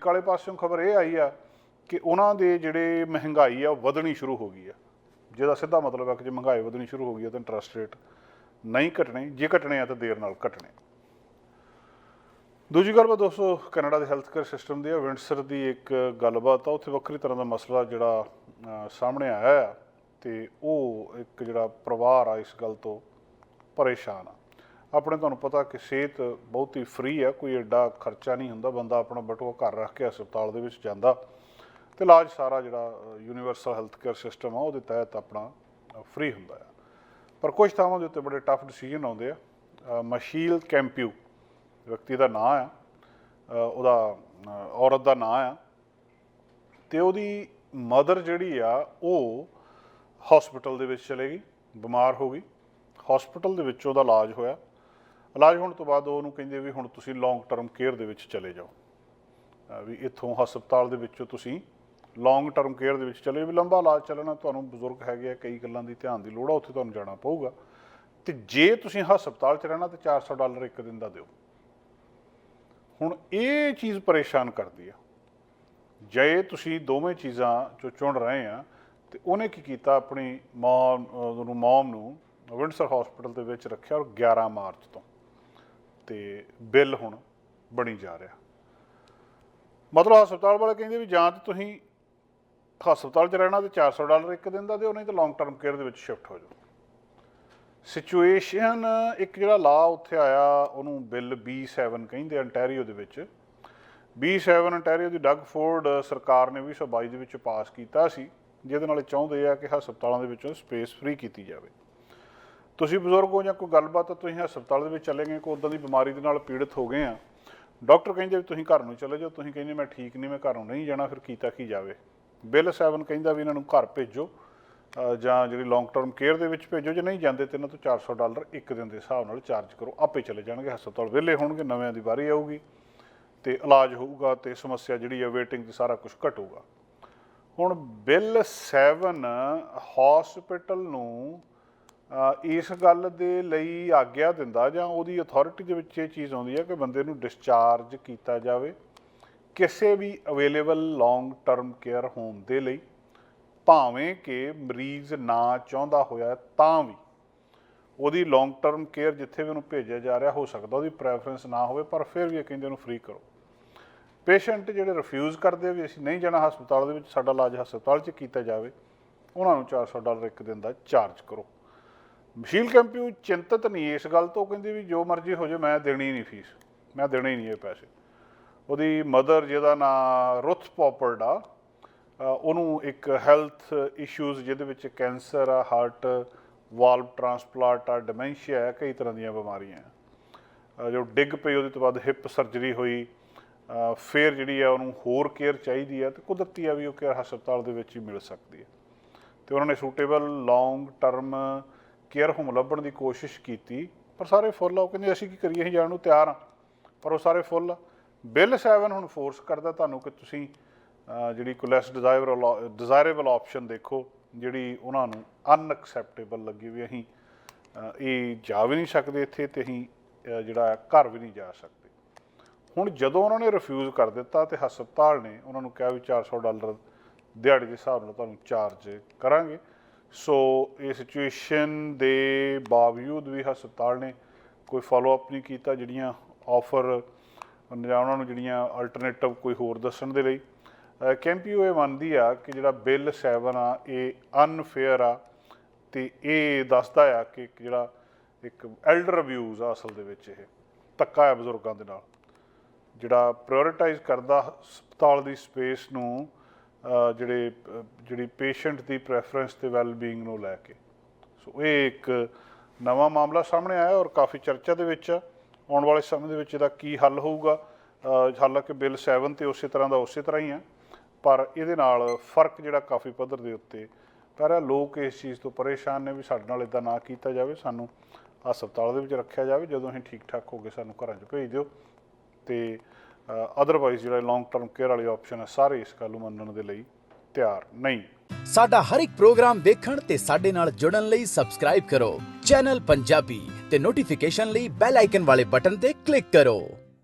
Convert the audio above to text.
ਕਾਲੇ ਪਾਸਿਓਂ ਖਬਰ ਇਹ ਆਈ ਆ ਕਿ ਉਹਨਾਂ ਦੇ ਜਿਹੜੇ ਮਹਿੰਗਾਈ ਆ ਉਹ ਵਧਣੀ ਸ਼ੁਰੂ ਹੋ ਗਈ ਆ। ਜਿਹਦਾ ਸਿੱਧਾ ਮਤਲਬ ਹੈ ਕਿ ਜੇ ਮਹਿੰਗਾਈ ਵਧਣੀ ਸ਼ੁਰੂ ਹੋ ਗਈ ਆ ਤਾਂ ਇੰਟਰਸਟ ਰੇਟ ਨਹੀਂ ਘਟਣੇ, ਜੇ ਘਟਣੇ ਆ ਤਾਂ ਦੇਰ ਨਾਲ ਘਟਣੇ। ਦੂਜੀ ਗੱਲ ਵਾ ਦੋਸਤੋ, ਕੈਨੇਡਾ ਦੇ ਹੈਲਥ ਕੇਅਰ ਸਿਸਟਮ ਦੀ ਆ, ਵਿੰਡਸਰ ਦੀ ਇੱਕ ਗੱਲਬਾਤ ਆ, ਉੱਥੇ ਵੱਖਰੀ ਤਰ੍ਹਾਂ ਦਾ ਮਸਲਾ ਜਿਹੜਾ ਸਾਹਮਣੇ ਆਇਆ ਆ ਤੇ ਉਹ ਇੱਕ ਜਿਹੜਾ ਪਰਿਵਾਰ ਆ, ਇਸ ਗੱਲ ਤੋਂ ਪਰੇਸ਼ਾਨ ਆ। ਆਪਣੇ ਤੁਹਾਨੂੰ ਪਤਾ ਕਿ ਸਿਹਤ ਬਹੁਤੀ ਫ੍ਰੀ ਆ, ਕੋਈ ਐਡਾ ਖਰਚਾ ਨਹੀਂ ਹੁੰਦਾ, ਬੰਦਾ ਆਪਣਾ ਬਟੂਆ ਘਰ ਰੱਖ ਕੇ ਹਸਪਤਾਲ ਦੇ ਵਿੱਚ ਜਾਂਦਾ। ਤੇ ਇਲਾਜ ਸਾਰਾ ਜਿਹੜਾ ਯੂਨੀਵਰਸਲ ਹੈਲਥ ਕੇਅਰ ਸਿਸਟਮ ਆ, ਉਹਦੇ ਤਹਿਤ ਆਪਣਾ ਫ੍ਰੀ ਹੁੰਦਾ ਆ। ਪਰ ਕੁਝ ਥਾਵਾਂ ਦੇ ਉੱਤੇ ਬੜੇ ਟਫ ਡਿਸੀਜਨ ਆਉਂਦੇ ਆ। ਮਸ਼ੀਲ ਕੈਂਪਿਊ, ਵਿਅਕਤੀ ਦਾ ਨਾਂ ਆ ਉਹਦਾ ਔਰਤ ਦਾ ਨਾਂ ਆ। ਤੇ ਉਹਦੀ ਮਦਰ ਜਿਹੜੀ ਆ, ਉਹ ਹਸਪੀਟਲ ਦੇ ਵਿੱਚ ਚਲੇ ਗਈ, ਬਿਮਾਰ ਹੋ ਗਈ। ਹਸਪੀਟਲ ਦੇ ਵਿੱਚ ਉਹਦਾ ਇਲਾਜ ਹੋਇਆ। ਇਲਾਜ ਹੋਣ ਤੋਂ ਬਾਅਦ ਉਹਨੂੰ ਕਹਿੰਦੇ ਵੀ ਹੁਣ ਤੁਸੀਂ ਲੌਂਗ ਟਰਮ ਕੇਅਰ ਦੇ ਵਿੱਚ ਚਲੇ ਜਾਓ। ਵੀ ਇੱਥੋਂ ਹਸਪਤਾਲ ਦੇ ਵਿੱਚੋਂ ਤੁਸੀਂ ਲੌਂਗ ਟਰਮ ਕੇਅਰ ਦੇ ਵਿੱਚ ਚਲੇ ਵੀ ਲੰਬਾ ਇਲਾਜ ਚੱਲਣਾ ਤੁਹਾਨੂੰ ਬਜ਼ੁਰਗ ਹੈਗੇ ਆ, ਕਈ ਗੱਲਾਂ ਦੀ ਧਿਆਨ ਦੀ ਲੋੜ ਆ, ਉੱਥੇ ਤੁਹਾਨੂੰ ਜਾਣਾ ਪਊਗਾ। ਤੇ ਜੇ ਤੁਸੀਂ ਹਸਪਤਾਲ 'ਚ ਰਹਿਣਾ ਤੇ 400 ਡਾਲਰ ਇੱਕ ਦਿਨ ਦਾ ਦਿਓ। ਹੁਣ ਇਹ ਚੀਜ਼ ਪਰੇਸ਼ਾਨ ਕਰਦੀ ਆ। ਜੇ ਤੁਸੀਂ ਦੋਵੇਂ ਚੀਜ਼ਾਂ 'ਚੋਂ ਚੁਣ ਰਹੇ ਆ, ਤੇ ਉਹਨੇ ਕੀ ਕੀਤਾ? ਆਪਣੀ ਮਾਂ ਨੂੰ ਮਮ ਨੂੰ ਵਿੰਡਸਰ ਹਸਪੀਟਲ ਦੇ ਵਿੱਚ ਰੱਖਿਆ ਔਰ 11 ਮਾਰਚ ਤੋਂ। ਤੇ ਬਿੱਲ ਹੁਣ ਬਣੀ ਜਾ ਰਿਹਾ। ਮਤਲਬ ਹਸਪਤਾਲ ਵਾਲੇ ਕਹਿੰਦੇ ਵੀ ਜਾਂ ਤਾਂ ਤੁਸੀਂ ਹਸਪਤਾਲ 'ਚ ਰਹਿਣਾ ਤੇ 400 ਡਾਲਰ ਇੱਕ ਦਿਨ ਦਾ ਦਿਓ, ਨਹੀਂ ਤਾਂ ਲੌਂਗ ਟਰਮ ਕੇਅਰ ਦੇ ਵਿੱਚ ਸ਼ਿਫਟ ਹੋ ਜਾਓ। ਸਿਚੁਏਸ਼ਨ ਇੱਕ ਜਿਹੜਾ ਲਾ ਉੱਥੇ ਆਇਆ, ਉਹਨੂੰ ਬਿੱਲ B7 ਕਹਿੰਦੇ ਅੰਟੈਰੀਓ ਦੇ ਵਿੱਚ। B7 ਅੰਟੈਰੀਓ ਦੀ ਡਗ ਫੋਰਡ ਸਰਕਾਰ ਨੇ 2022 ਦੇ ਵਿੱਚ ਪਾਸ ਕੀਤਾ ਸੀ, ਜਿਹਦੇ ਨਾਲ ਇਹ ਚਾਹੁੰਦੇ ਆ ਕਿ ਹਸਪਤਾਲਾਂ ਦੇ ਵਿੱਚੋਂ ਸਪੇਸ ਫ੍ਰੀ ਕੀਤੀ ਜਾਵੇ। ਤੁਸੀਂ ਬਜ਼ੁਰਗ ਹੋ ਜਾਂ ਕੋਈ ਗੱਲਬਾਤ ਆ, ਤੁਸੀਂ ਹਸਪਤਾਲ ਦੇ ਵਿੱਚ ਚਲੇ ਗਏ ਕੋਈ ਉਦਾਂ ਦੀ ਬਿਮਾਰੀ ਦੇ ਨਾਲ ਪੀੜਤ ਹੋ ਗਏ ਆ ਡਾਕਟਰ ਕਹਿੰਦੇ ਵੀ ਤੁਸੀਂ ਘਰ ਨੂੰ ਚਲੇ ਜਾਓ ਤੁਸੀਂ ਕਹਿੰਦੇ ਮੈਂ ਠੀਕ ਨਹੀਂ ਮੈਂ ਘਰੋਂ ਨਹੀਂ ਜਾਣਾ ਫਿਰ ਕੀਤਾ ਕੀ ਜਾਵੇ? ਬਿੱਲ 7 ਕਹਿੰਦਾ ਵੀ ਇਹਨਾਂ ਨੂੰ ਘਰ ਭੇਜੋ ਜਾਂ ਜਿਹੜੀ ਲੌਂਗ ਟਰਮ ਕੇਅਰ ਦੇ ਵਿੱਚ ਭੇਜੋ ਜੇ ਨਹੀਂ ਜਾਂਦੇ ਤੇ ਇਹਨਾਂ ਤੋਂ 400 ਡਾਲਰ ਇੱਕ ਦਿਨ ਦੇ ਹਿਸਾਬ ਨਾਲ ਚਾਰਜ ਕਰੋ ਆਪੇ ਚਲੇ ਜਾਣਗੇ ਹਸਪਤਾਲ ਵਿਹਲੇ ਹੋਣਗੇ ਨਵਿਆਂ ਦੀ ਵਾਰੀ ਆਊਗੀ ਤੇ ਇਲਾਜ ਹੋਊਗਾ ਤੇ ਸਮੱਸਿਆ ਜਿਹੜੀ ਹੈ ਵੇਟਿੰਗ ਦੀ ਸਾਰਾ ਕੁਝ ਘਟੂਗਾ। ਹੁਣ ਬਿੱਲ 7 ਹਸਪੀਟਲ ਨੂੰ ਇਸ ਗੱਲ ਦੇ ਲਈ ਆਗਿਆ ਦਿੰਦਾ ਜਾਂ ਉਹਦੀ ਅਥਾਰਟੀ ਦੇ ਵਿੱਚ ਇਹ ਚੀਜ਼ ਆਉਂਦੀ ਹੈ ਕਿ ਬੰਦੇ ਨੂੰ ਡਿਸਚਾਰਜ ਕੀਤਾ ਜਾਵੇ, ਕਿਸੇ ਵੀ available long term care home ਦੇ ਲਈ, ਭਾਵੇਂ ਕਿ ਮਰੀਜ਼ ਨਾ ਚਾਹੁੰਦਾ ਹੋਇਆ ਤਾਂ ਵੀ ਉਹਦੀ ਲੌਂਗ ਟਰਮ ਕੇਅਰ ਜਿੱਥੇ ਵੀ ਉਹਨੂੰ ਭੇਜਿਆ ਜਾ ਰਿਹਾ, ਹੋ ਸਕਦਾ ਉਹਦੀ ਪ੍ਰੈਫਰੈਂਸ ਨਾ ਹੋਵੇ, ਪਰ ਫਿਰ ਵੀ ਇਹ ਕਹਿੰਦੇ ਉਹਨੂੰ ਫ੍ਰੀ ਕਰੋ। ਪੇਸ਼ੈਂਟ ਜਿਹੜੇ ਰਿਫਿਊਜ਼ ਕਰਦੇ ਆ ਵੀ ਅਸੀਂ ਨਹੀਂ ਜਾਣਾ ਹਸਪਤਾਲ ਦੇ ਵਿੱਚ, ਸਾਡਾ ਇਲਾਜ ਹਸਪਤਾਲ 'ਚ ਕੀਤਾ ਜਾਵੇ, ਉਹਨਾਂ ਨੂੰ 400 ਡਾਲਰ ਇੱਕ ਦਿਨ ਦਾ ਚਾਰਜ ਕਰੋ। ਮਸ਼ੀਲ ਕੈਂਪਿਊ ਚਿੰਤਤ ਨਹੀਂ, ਇਸ ਗੱਲ ਤੋਂ ਕਹਿੰਦੀ ਵੀ ਜੋ ਮਰਜ਼ੀ ਹੋ ਜਾਏ ਮੈਂ ਦੇਣੀ ਨਹੀਂ ਫੀਸ ਮੈਂ ਦੇਣੀ ਨਹੀਂ ਇਹ ਪੈਸੇ। ਉਹਦੀ ਮਦਰ ਜਿਹਦਾ ਨਾਂ ਰੁਥ ਪੌਪਰਡ ਆ ਉਹਨੂੰ ਇੱਕ ਹੈਲਥ ਇਸ਼ੂਜ਼ ਜਿਹਦੇ ਵਿੱਚ ਕੈਂਸਰ ਆ ਹਾਰਟ ਵਾਲਵ ਟ੍ਰਾਂਸਪਲਾਂਟ ਆ ਡਿਮੈਂਸ਼ੀਆ ਹੈ ਕਈ ਤਰ੍ਹਾਂ ਦੀਆਂ ਬਿਮਾਰੀਆਂ ਆ। ਜੋ ਡਿੱਗ ਪਈ, ਉਹਦੇ ਤੋਂ ਬਾਅਦ ਹਿਪ ਸਰਜਰੀ ਹੋਈ ਫਿਰ ਜਿਹੜੀ ਆ ਉਹਨੂੰ ਹੋਰ ਕੇਅਰ ਚਾਹੀਦੀ ਆ, ਤੇ ਕੁਦਰਤੀ ਆ ਵੀ ਉਹ ਕੇਅਰ ਹਸਪਤਾਲ ਦੇ ਵਿੱਚ ਹੀ ਮਿਲ ਸਕਦੀ ਹੈ ਤੇ ਉਹਨਾਂ ਨੇ suitable long term care home ਲੱਭਣ ਦੀ ਕੋਸ਼ਿਸ਼ ਕੀਤੀ, ਪਰ ਸਾਰੇ ਫੁੱਲ ਆ। ਉਹ ਕਹਿੰਦੇ, ਅਸੀਂ ਕੀ ਕਰੀਏ? ਅਸੀਂ ਜਾਣ ਨੂੰ ਤਿਆਰ ਆ। ਪਰ ਉਹ ਸਾਰੇ ਫੁੱਲ, ਬਿੱਲ 7 ਹੁਣ ਫੋਰਸ ਕਰਦਾ ਤੁਹਾਨੂੰ ਕਿ ਤੁਸੀਂ ਜਿਹੜੀ ਕੋਈ ਲੈਸ ਡਿਜ਼ਾਇਰੇਬਲ ਆਪਸ਼ਨ ਦੇਖੋ, ਜਿਹੜੀ ਉਹਨਾਂ ਨੂੰ ਅਨਐਕਸੈਪਟੇਬਲ ਲੱਗੀ ਵੀ ਅਸੀਂ ਇਹ ਜਾ ਵੀ ਨਹੀਂ ਸਕਦੇ ਇੱਥੇ ਤੇ ਅਸੀਂ ਜਿਹੜਾ ਘਰ ਵੀ ਨਹੀਂ ਜਾ ਸਕਦੇ। ਹੁਣ ਜਦੋਂ ਉਹਨਾਂ ਨੇ ਰਿਫਿਊਜ਼ ਕਰ ਦਿੱਤਾ ਤੇ ਹਸਪਤਾਲ ਨੇ ਉਹਨਾਂ ਨੂੰ ਕਿਹਾ ਵੀ 400 ਡਾਲਰ ਦਿਹਾੜੀ ਦੇ ਹਿਸਾਬ ਨਾਲ ਤੁਹਾਨੂੰ ਚਾਰਜ ਕਰਾਂਗੇ। ਸੋ ਇਹ ਸਿਚੁਏਸ਼ਨ ਦੇ ਬਾਵਜੂਦ ਵੀ ਹਸਪਤਾਲ ਨੇ ਕੋਈ ਫਾਲੋ ਅਪ ਨਹੀਂ ਕੀਤਾ ਜਿਹੜੀਆਂ ਆਫਰ ਉਹਨਾਂ ਨੂੰ ਜਿਹੜੀਆਂ ਅਲਟਰਨੇਟਿਵ ਕੋਈ ਹੋਰ ਦੱਸਣ ਦੇ ਲਈ। ਕੈਂਪੀਓ ਇਹ ਮੰਨਦੀ ਆ ਕਿ ਜਿਹੜਾ ਬਿੱਲ 7 ਆ, ਇਹ ਅਨਫੇਅਰ ਆ ਤੇ ਇਹ ਦੱਸਦਾ ਆ ਕਿ ਇੱਕ ਜਿਹੜਾ ਇੱਕ ਐਲਡਰ ਅਬਿਊਜ਼ ਆ ਅਸਲ ਦੇ ਵਿੱਚ ਇਹ, ਧੱਕਾ ਹੈ ਬਜ਼ੁਰਗਾਂ ਦੇ ਨਾਲ। ਜਿਹੜਾ ਪ੍ਰਾਇੋਰਟਾਈਜ਼ ਕਰਦਾ ਹਸਪਤਾਲ ਦੀ ਸਪੇਸ ਨੂੰ ਜਿਹੜੇ ਜਿਹੜੀ ਪੇਸ਼ੈਂਟ ਦੀ ਪ੍ਰੈਫਰੈਂਸ ਤੇ ਵੈਲ-ਬੀਇੰਗ ਨੂੰ ਲੈ ਕੇ। ਸੋ ਇਹ ਇੱਕ ਨਵਾਂ ਮਾਮਲਾ ਸਾਹਮਣੇ ਆਇਆ ਔਰ ਕਾਫੀ ਚਰਚਾ ਦੇ ਵਿੱਚ ਆਉਣ ਵਾਲੇ ਸਮੇਂ ਦੇ ਵਿੱਚ ਇਹਦਾ ਕੀ ਹੱਲ ਹੋਊਗਾ। ਹਾਲਾਂਕਿ ਬਿੱਲ 7 ਤੇ ਉਸੇ ਤਰ੍ਹਾਂ ਦਾ ਉਸੇ ਤਰ੍ਹਾਂ ਹੀ ਆ, ਪਰ ਇਹਦੇ ਨਾਲ ਫ਼ਰਕ ਜਿਹੜਾ ਕਾਫੀ ਪੱਧਰ ਦੇ ਉੱਤੇ ਪੈ ਰਿਹਾ। ਲੋਕ ਇਸ ਚੀਜ਼ ਤੋਂ ਪਰੇਸ਼ਾਨ ਨੇ ਵੀ ਸਾਡੇ ਨਾਲ ਇਦਾਂ ਨਾ ਕੀਤਾ ਜਾਵੇ। ਸਾਨੂੰ ਹਸਪਤਾਲ ਦੇ ਵਿੱਚ ਰੱਖਿਆ ਜਾਵੇ। ਜਦੋਂ ਅਸੀਂ ਠੀਕ ਠਾਕ ਹੋ ਗਏ ਸਾਨੂੰ ਘਰਾਂ 'ਚ ਭੇਜ ਦਿਓ ਤੇ ਅਦਰਵਾਈਜ਼ ਜਿਹੜਾ ਲੌਂਗ ਟਰਮ ਕੇਅਰ ਵਾਲੇ ਆਪਸ਼ਨ ਹੈ, ਸਾਰੇ ਇਸ ਗੱਲ ਨੂੰ ਮੰਨਣ ਦੇ ਲਈ ਤਿਆਰ ਨਹੀਂ। ਸਾਡਾ ਹਰ ਇੱਕ ਪ੍ਰੋਗਰਾਮ ਦੇਖਣ ਤੇ ਸਾਡੇ ਨਾਲ ਜੁੜਨ ਲਈ ਸਬਸਕ੍ਰਾਈਬ ਕਰੋ। ਚੈਨਲ ਪੰਜਾਬੀ ਤੇ ਨੋਟੀਫਿਕੇਸ਼ਨ ਲਈ ਬੈਲ ਆਈਕਨ ਵਾਲੇ ਬਟਨ ਤੇ ਕਲਿੱਕ ਕਰੋ।